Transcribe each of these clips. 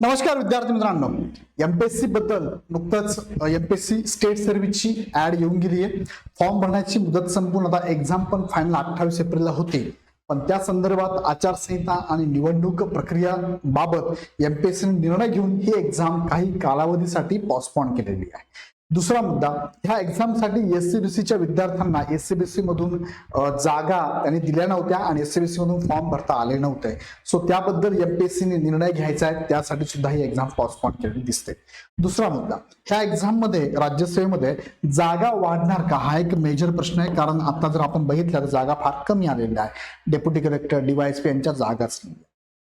नमस्कार विद्यार्थी मित्रांनो. एमपीएससी बद्दल नुकतंच एमपीएससी स्टेट सर्व्हिसची ऍड येऊन गेली आहे. फॉर्म भरण्याची मुदत संपून आता एक्झाम पण फायनल अठ्ठावीस एप्रिलला होते. पण त्या संदर्भात आचारसंहिता आणि निवडणूक प्रक्रिया बाबत एमपीएससीने निर्णय घेऊन ही एक्झाम काही कालावधीसाठी पॉस्टपॉन केलेली आहे. दुसरा मुद्दा ह्या एक्झामसाठी एससीबीसीच्या विद्यार्थ्यांना एससीबीसी मधून जागा त्यांनी दिल्या नव्हत्या आणि एससीबीसी मधून फॉर्म भरता आले नव्हते. सो त्याबद्दल एमपीएससीने निर्णय घ्यायचा आहे त्यासाठी सुद्धा ही एक्झाम पॉस्टपॉन केलेली दिसते. दुसरा मुद्दा ह्या एक्झाममध्ये राज्यसेवेमध्ये जागा वाढणार का? हा एक मेजर प्रश्न आहे कारण आता जर आपण बघितलं तर जागा फार कमी आलेल्या आहे डेप्युटी कलेक्टर डीवायएसपी यांच्या जागाच नाही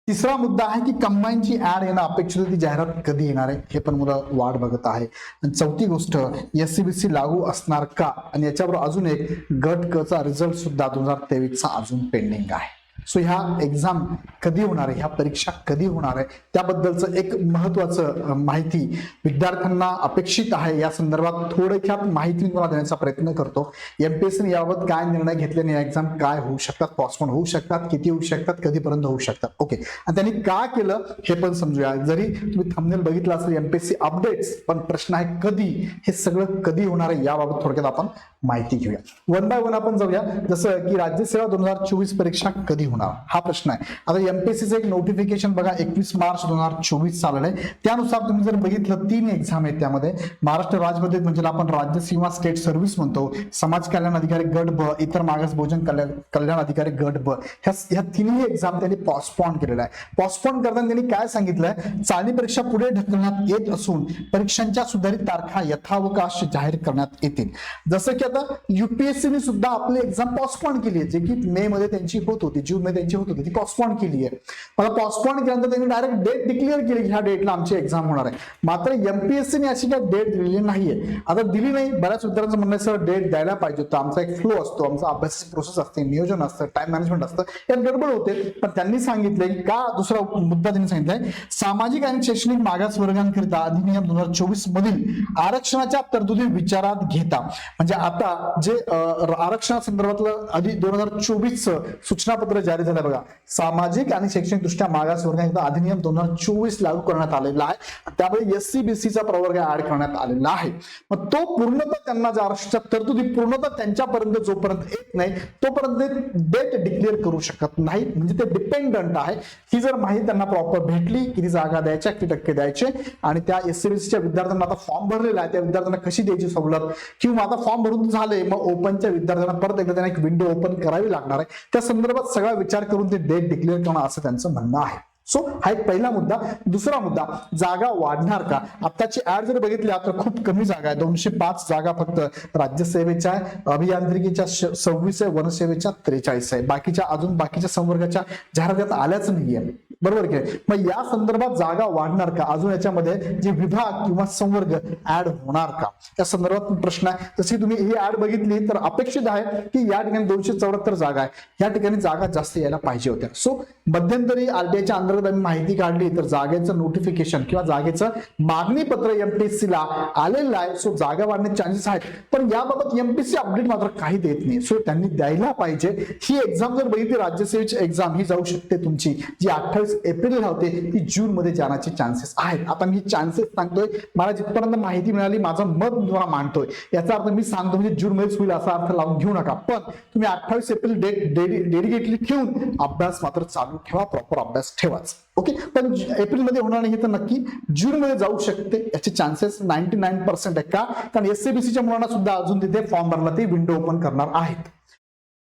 तिसरा मुद्दा आहे की कंबाईनची ऍड येणं अपेक्षित होती जाहिरात कधी येणार आहे हे पण मुलं वाट बघत आहे. आणि चौथी गोष्ट एससीबीसी लागू असणार का? आणि याच्याबरोबर अजून एक गट क चा रिझल्ट सुद्धा दोन हजार तेवीसचा अजून पेंडिंग आहे. सो ह्या एक्झाम कधी होणार आहे? ह्या परीक्षा कधी होणार आहे? त्याबद्दलचं एक महत्वाचं माहिती विद्यार्थ्यांना अपेक्षित आहे. या संदर्भात थोडक्यात माहिती मी तुम्हाला देण्याचा प्रयत्न करतो. एमपीएससीने याबाबत काय निर्णय घेतल्याने या एक्झाम काय होऊ शकतात? पॉस्टपोन होऊ शकतात. किती होऊ शकतात? कधीपर्यंत होऊ शकतात? ओके आणि त्यांनी का केलं हे पण समजूया. जरी तुम्ही थंबनेल बघितलं असेल एमपीएससी अपडेट्स पण प्रश्न आहे कधी? हे सगळं कधी होणार आहे? याबाबत थोडक्यात आपण माहिती घेऊया. वन बाय वन आपण जाऊया. जसं की राज्यसेवा दोन हजार चोवीस परीक्षा कधी होणार. हा प्रश्न आहे. आता एमपीएससी एक नोटिफिकेशन बघा एकवीस मार्च दोन हजार चोवीस चाललं आहे त्यानुसार तुम्ही जर बघितलं तीन एक्झाम आहेत त्यामध्ये. महाराष्ट्र राज्यमध्ये म्हणजे आपण राज्य सीमा स्टेट सर्व्हिस म्हणतो. समाज कल्याण अधिकारी गट ब इतर मागास भोजन कल्याण कल्याण अधिकारी गट ब. ह्या तिन्ही एक्झाम त्यांनी पॉस्पॉन केलेला आहे पॉस्टपॉन करताना त्यांनी काय सांगितलंय? चालणी परीक्षा पुढे ढकलण्यात येत असून परीक्षांच्या सुधारित तारखा यथावकाश जाहीर करण्यात येतील. जसं की आता युपीएससीने सुद्धा आपली एक्झाम पॉस्टपॉन केली आहे जे की मे मध्ये त्यांची होत होती. जून मध्ये त्यांची होत होती. ती पॉस्पॉन केली आहे. मला पॉस्पॉन केल्यानंतर त्यांनी डायरेक्ट डेट डिक्लेअर केली की ह्या डेटला आमची एक्झाम होणार आहे. मात्र एमपीएससीने अशी काही डेट दिलेली नाहीये. आता दिली नाही. बऱ्याच विद्यार्थ्यांचं म्हणणं सर डेट द्यायला पाहिजे होतं. आमचा एक फ्लो असतो. आमचा अभ्यासाची प्रोसेस असते. नियोजन असतं. टाइम मॅनेजमेंट असतं. यात गडबड होते. पण त्यांनी सांगितलंय की का दुसरा मुद्दा त्यांनी सांगितलाय? सामाजिक आणि शैक्षणिक मागास वर्गांकरिता अधिनियम दोन हजार चोवीस मधील आरक्षणाच्या तरतुदी विचारात घेता. म्हणजे आता जे आरक्षणा आरक्षणासंदर्भातलं आधी दोन हजार चोवीस सूचनापत्र जारी झाला बघा. सामाजिक आणि शैक्षणिक दृष्ट्या मागास वर्गांकरिता अधिनियम दोन हजार चोवीस लागू करण्यात आलेला आहे. त्यामुळे एस सी बीसीचा प्रवर्ग ऍड करण्यात आलेला आहे. मग तो पूर्णतः त्यांना जे आरक्षणाच्या तरतुदी पूर्णतः त्यांच्यापर्यंत जोपर्यंत येत नाही तोपर्यंत डेट डिक्लेअर करू शकत नाही म्हणजे ते डिपेंडंट आहे. ही जर माहिती त्यांना प्रॉपर भेटली किती जागा द्यायच्या किती टक्के द्यायचे आणि त्या एस सी बीसीच्या विद्यार्थ्यांना आता फॉर्म भरलेला आहे त्या विद्यार्थ्यांना कशी द्यायची सवलत? किंवा आता फॉर्म भरून झाले मग ओपनच्या विद्यार्थ्यांना परत एकदा त्यांना एक विंडो ओपन करावी लागणार आहे. त्या संदर्भात सगळा विचार करून ते डेट डिक्लेअर करणं असं त्यांचं म्हणणं आहे. सो हा एक पहिला मुद्दा. दुसरा मुद्दा जागा वाढणार का? आत्ताची ऍड जर बघितल्या तर खूप कमी जागा आहे. दोनशे पाच जागा फक्त राज्यसेवेच्या अभियांत्रिकीच्या सव्वीस आहे वनसेवेच्या त्रेचाळीस आहे. बाकीच्या अजून बाकीच्या संवर्गाच्या जाहिरात आल्याच नाहीये. बरोबर की मग या संदर्भात जागा वाढणार का? अजून याच्यामध्ये जे विभाग किंवा संवर्ग ऍड होणार का? या संदर्भात प्रश्न आहे. जशी तुम्ही ही ऍड बघितली तर अपेक्षित आहे की या ठिकाणी दोनशे चौऱ्याहत्तर जागा आहे. या ठिकाणी जागा जास्त यायला पाहिजे होत्या. सो मध्यंतरी आरटीआयच्या अंतर्गत आम्ही माहिती काढली तर जागेचं नोटिफिकेशन किंवा जागेचं मागणी पत्र एमपीएससी ला आलेलं आहे. सो जागा वाढण्याचे चान्सेस आहेत. पण याबाबत एमपीएससी अपडेट मात्र काही देत नाही. सो त्यांनी द्यायला पाहिजे. ही एक्झाम जर बघितली राज्यसेवेची एक्झाम ही जाऊ शकते तुमची जी अठ्ठावीस एप्रिल होते ती जून मध्ये जाण्याचे चान्सेस आहेत. आता मी चान्सेस सांगतोय मला जिथपर्यंत माहिती मिळाली माझं मत तुम्हाला मांडतोय. याचा अर्थ मी सांगतो म्हणजे जून मध्येच होईल असा अर्थ लावून घेऊ नका. पण तुम्ही अठ्ठावीस एप्रिल डेट डेडिकेटली ठेवून अभ्यास मात्र चालू ठेवा प्रॉपर अभ्यास ठेवाच. ओके पण एप्रिलमध्ये होणार नाही तर नक्की जून मध्ये जाऊ शकते याचे चान्सेस नाईन्टी नाईन पर्सेंट आहे का? कारण एससीबीसीच्या मुलांना सुद्धा अजून तिथे फॉर्म भरला ते विंडो ओपन करणार आहेत.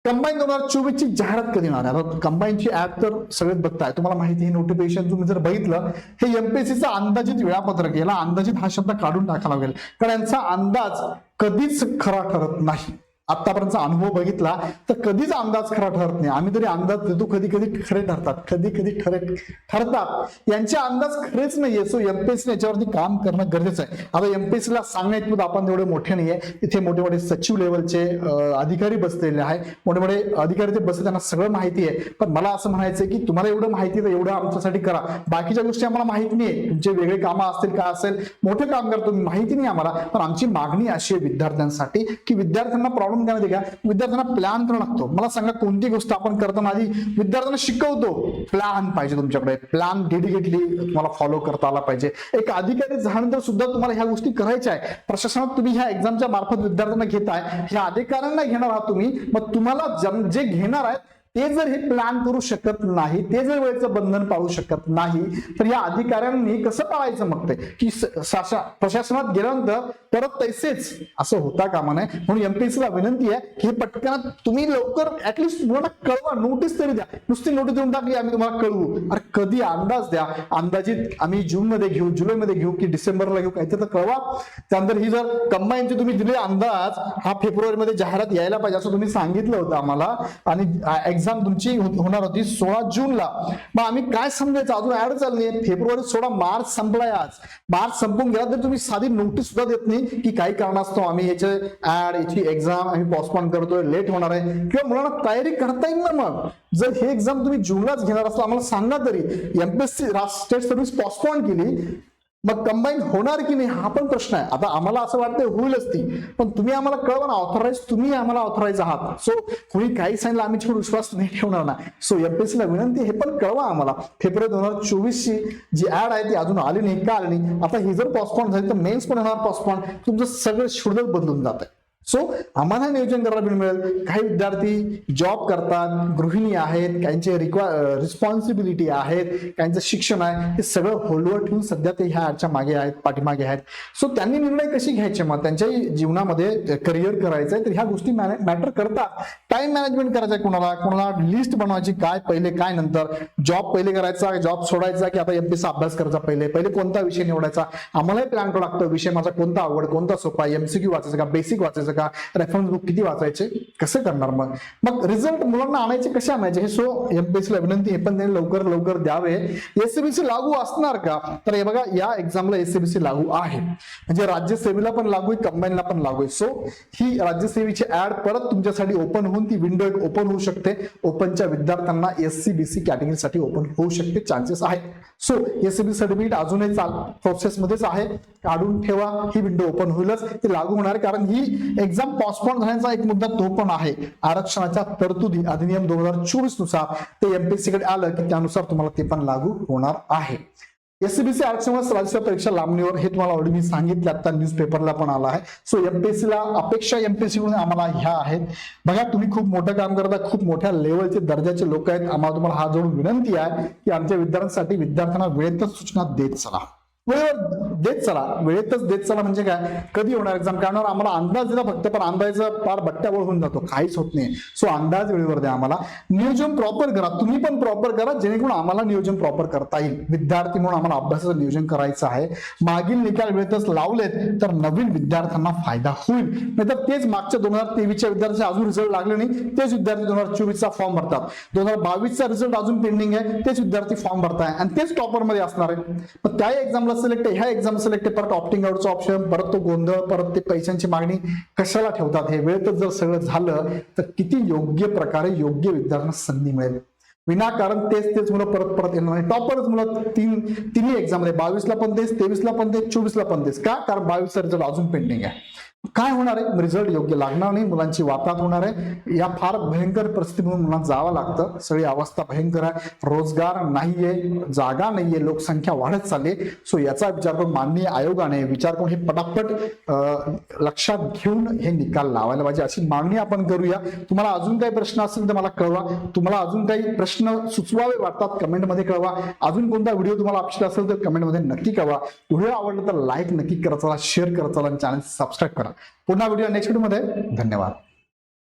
कंबाईन दोन हजार चोवीसची जाहिरात कधी येणार आहे? आता कंबाईनची ऍप तर सगळेच बघताय. तुम्हाला माहिती आहे नोटिफिकेशन तुम्ही जर बघितलं हे एमपीएससीचं अंदाजित वेळापत्रक याला अंदाजित हा शब्द काढून टाकावा लागेल. कारण यांचा अंदाज कधीच खरा ठरत नाही. आतापर्यंतचा अनुभव बघितला तर कधीच अंदाज खरा ठरत नाही. आम्ही तरी अंदाज देतो कधी कधी खरे ठरतात. कधी कधी खरे ठरतात. यांचे अंदाज खरेच नाहीये. सो एमपीएससी याच्यावरती काम करणं गरजेचं आहे. आता एमपीएससीला सांगण्यात आपण तेवढे मोठे नाहीये इथे मोठे मोठे सचिव लेवलचे अधिकारी बसलेले आहे मोठे मोठे अधिकारी ते बसले त्यांना सगळं माहिती आहे. पण मला असं म्हणायचं की तुम्हाला एवढं माहिती तर एवढं आमच्यासाठी करा. बाकीच्या गोष्टी आम्हाला माहिती नाही तुमचे वेगळे कामं असतील काय असेल मोठे काम करतो माहिती नाही आम्हाला. पण आमची मागणी अशी आहे विद्यार्थ्यांसाठी की विद्यार्थ्यांना प्रॉब्लेम आपण काय माहिती का विद्यार्थ्यांना प्लॅन करावा लागतो. मला सांगा कोणती गोष्ट आपण करताना आधी विद्यार्थ्यांना शिकवतो? प्लॅन पाहिजे तुमच्याकडे. प्लॅन डेडिकेटली तुम्हाला फॉलो करता आला पाहिजे. एक अधिकारी झाल्यानंतर सुद्धा तुम्हाला ह्या गोष्टी करायच्या आहे प्रशासनात तुम्ही ह्या एक्झामच्या मार्फत विद्यार्थ्यांना घेताय. ह्या अधिकाऱ्यांना घेणार आहात तुम्ही. मग तुम्हाला जे घेणार आहेत ते जर हे प्लॅन करू शकत नाही ते जर वेळेचं बंधन पाळू शकत नाही तर या अधिकाऱ्यांनी कसं पाळायचं मग ते? की प्रशासनात गेल्यानंतर परत तैसेच असं होता कामा नये? म्हणून एमपीसीला विनंती आहे की हे पटकन तुम्ही लवकर ऍटलिस्ट मुलांना कळवा नोटीस तरी द्या. नुसती नोटीस देऊन टाकली आम्ही तुम्हाला कळवू. अरे कधी अंदाज द्या. अंदाजित आम्ही जून मध्ये घेऊ जुलैमध्ये घेऊ की डिसेंबरला घेऊ काहीतरी तर कळवा. त्यानंतर ही जर कंबाईनचे तुम्ही दिले अंदाज हा फेब्रुवारीमध्ये जाहिरात यायला पाहिजे असं तुम्ही सांगितलं होतं आम्हाला. आणि एक्झाम तुमची होणार होती सोळा जूनला मग आम्ही काय समजायचं? अजून ऍड चालली आहे. फेब्रुवारी सोळा मार्च संपलाय आज. मार्च संपून गेला तर तुम्ही साधी नोटीस सुद्धा देत नाही की काही कारणास्तव आम्ही याचे ऍड याची एक्झाम आम्ही पॉस्टपॉन करतोय लेट होणार आहे. किंवा मुलांना तयारी करता येईल ना मग? जर हे एक्झाम तुम्ही जूनलाच घेणार असला आम्हाला सांगा तरी. एमपीएससी स्टेट सर्व्हिस पॉस्टपॉन केली. मग कंबाईन होणार की नाही हा पण प्रश्न आहे. आता आम्हाला असं वाटतं होईलच ती. पण तुम्ही आम्हाला कळवा ना ऑथराईज तुम्ही आम्हाला ऑथराईज आहात. सो कोणी काही सांगितलं आम्ही थोडं विश्वास नाही ठेवणार ना. सो एमपीएससीला विनंती हे पण कळवा आम्हाला. फेब्रुवारी दोन हजार चोवीसची जी ऍड आहे ती अजून आली नाही का आली नाही? आता ही जर पॉस्पॉन झाली तर मेन्स पण होणार पॉस्पॉन तुमचं सगळं शेड्यूल बदलून जात आहे सो आम्हाला नियोजन करायला वेळ मिळेल. काही विद्यार्थी जॉब करतात गृहिणी आहेत काहींचे रिक्वा रिस्पॉन्सिबिलिटी आहेत काहींचं शिक्षण आहे हे सगळं होलवर ठेवून सध्या ते ह्या ऍडच्या मागे आहेत पाठीमागे आहेत. सो त्यांनी निर्णय कशी घ्यायचे? मग त्यांच्याही जीवनामध्ये करिअर करायचं आहे तर ह्या गोष्टी मॅटर करतात. टाइम मॅनेजमेंट करायचं आहे कोणाला? कोणाला लिस्ट बनवायची काय पहिले काय नंतर? जॉब पहिले करायचा जॉब सोडायचा की आता एमपीचा अभ्यास करायचा पहिले? पहिले कोणता विषय निवडायचा? आम्हालाही प्लॅन करावं लागतो विषय माझा कोणता आवड कोणता सोपा एमसीक्यू वाचायचा का? बेसिक वाचायचं का? रेफरन्स बुक किती वाचायचे? कसं करणार मग? मग रिझल्ट मुलांना आणायचे कसे आणायचे? हे सो एमपीसीला विनंती हे पण त्यांनी लवकर लवकर द्यावे. एससीबीसी लागू असणार का? तर हे बघा या एक्झामला एससीबीसी लागू आहे. म्हणजे राज्यसेवेला पण लागू आहे कंबाईनला पण लागू आहे. सो ही राज्यसेवेची ऍड परत तुमच्यासाठी ओपन होऊन ती विंडो एक ओपन होऊ शकते. ओपनच्या विद्यार्थ्यांना एससीबीसी कॅटेगरीसाठी ओपन होऊ शकते. चान्सेस आहेत. सो एससीबी सर्टिफिकेट अजूनही चाल प्रोसेसमध्येच आहे. काढून ठेवा. ही विंडो ओपन होईलच. ती लागू होणार कारण ही एक्झाम पॉस्टपोन झाल्याचा एक मुद्दा तो पण आहे. आरक्षणाच्या तरतुदी अधिनियम दोन हजार चोवीसनुसार ते एमपीएससी कडे आलं की त्यानुसार तुम्हाला ते पण लागू होणार आहे. एससीबीसी आरक्षणास राज्य परीक्षा लांबणीवर हे तुम्हाला ऑलरेडी मी सांगितलं आता न्यूज पेपरला पण आला आहे. सो एमपीएससी ला अपेक्षा एमपीएससी कडून आम्हाला ह्या आहेत. बघा तुम्ही खूप मोठं काम करता खूप मोठ्या लेवलचे दर्जाचे लोक आहेत. आम्हाला तुम्हाला हा जोडून विनंती आहे की आमच्या विद्यार्थ्यांसाठी विद्यार्थ्यांना वेळेतच सूचना देत चला. वेळेवर देत चला. वेळेतच देत चला म्हणजे काय? कधी होणार एक्झाम काय होणार आम्हाला अंदाज दिला फक्त पण अंदाज फार बट्ट्याबोळ होऊन जातो. काहीच होत नाही. सो अंदाज वेळेवर द्या आम्हाला. नियोजन प्रॉपर करा. तुम्ही पण प्रॉपर करा जेणेकरून आम्हाला नियोजन प्रॉपर करता येईल. विद्यार्थी म्हणून आम्हाला अभ्यासाचं नियोजन करायचं आहे. मागील निकाल वेळेतच लावलेत तर नवीन विद्यार्थ्यांना फायदा होईल. नाहीतर तेच मागच्या दोन हजार तेवीसच्या विद्यार्थ्यांचे अजून रिझल्ट लागले नाही. तेच विद्यार्थी दोन हजार चोवीसचा फॉर्म भरतात. दोन हजार बावीसचा रिझल्ट अजून पेंडिंग आहे. तेच विद्यार्थी फॉर्म भरताय. आणि तेच टॉपरमध्ये असणार आहे. पण त्या एक्झामला सिलेक्ट ह्या एक्झाम सिलेक्ट परत ऑप्टिंग आउटचा ऑप्शन परत तो गोंधळ परत ते पैशांची मागणी. कशाला ठेवतात? हे वेळेतच जर सगळं झालं तर किती योग्य प्रकारे योग्य विद्यार्थ्यांना संधी मिळेल? विनाकारण तेच तेच मुलं परत परत येणार नाही. टॉपरच मुलं तीन तिन्ही एक्झाममध्ये बावीसला पण तेच तेवीसला पण तेच चोवीसला पण तेच. का? कारण बावीसचा रिझल्ट अजून पेंडिंग आहे. काय होणार आहे? रिझल्ट योग्य लागणार नाही मुलांची वाताहत होणार आहे. या फार भयंकर परिस्थितीमधून मुलांना जावं लागतं. सगळी अवस्था भयंकर आहे. रोजगार नाहीये जागा नाहीये लोकसंख्या वाढत चालली सो याचा विचार करून माननीय आयोगाने विचार करून हे पटापट लक्षात घेऊन हे निकाल लावायला पाहिजे. अशी मागणी आपण करूया. तुम्हाला अजून काही प्रश्न असेल तर मला कळवा. तुम्हाला अजून काही प्रश्न सुचवावे वाटतात कमेंटमध्ये कळवा. अजून कोणता व्हिडिओ तुम्हाला अपेक्षित असेल तर कमेंटमध्ये नक्की कळवा. व्हिडिओ आवडला तर लाईक नक्की करत चला शेअर करत चला आणि चॅनल सबस्क्राईब करा. पुन्हा व्हिडिओ नेक्स्ट व्हिडिओमध्ये धन्यवाद.